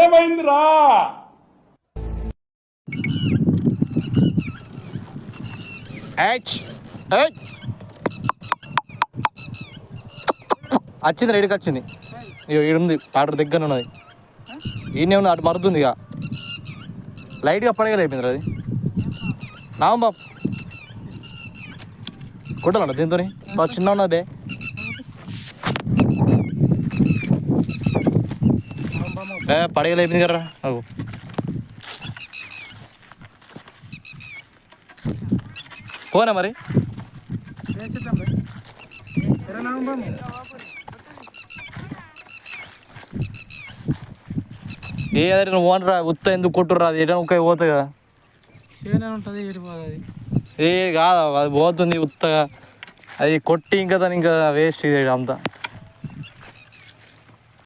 ఏమైందిరా? వచ్చింది రెడీకి వచ్చింది. ఇక ఈడుంది ఆర్డర్ దగ్గర ఉన్నది. ఈయనే ఉంది అటు మరుతుంది ఇక లైట్గా పడగలు అయిపోయింది అది. నావం బాబు. కొట్టాలంట దీంతో బాగా చిన్న ఉన్నది బే కదరా నాకు పోనా మరి? ఏ అదే నువ్వు ఓనరా ఉత్త ఎందుకు కొట్టుర్రా? అది ఎటో ఒక పోతుంది కదా. ఉంటుంది ఏ కాదు అది పోతుంది ఉత్తగా. అది కొట్టి ఇంకా దాని ఇంకా వేస్ట్ ఇది అంతా.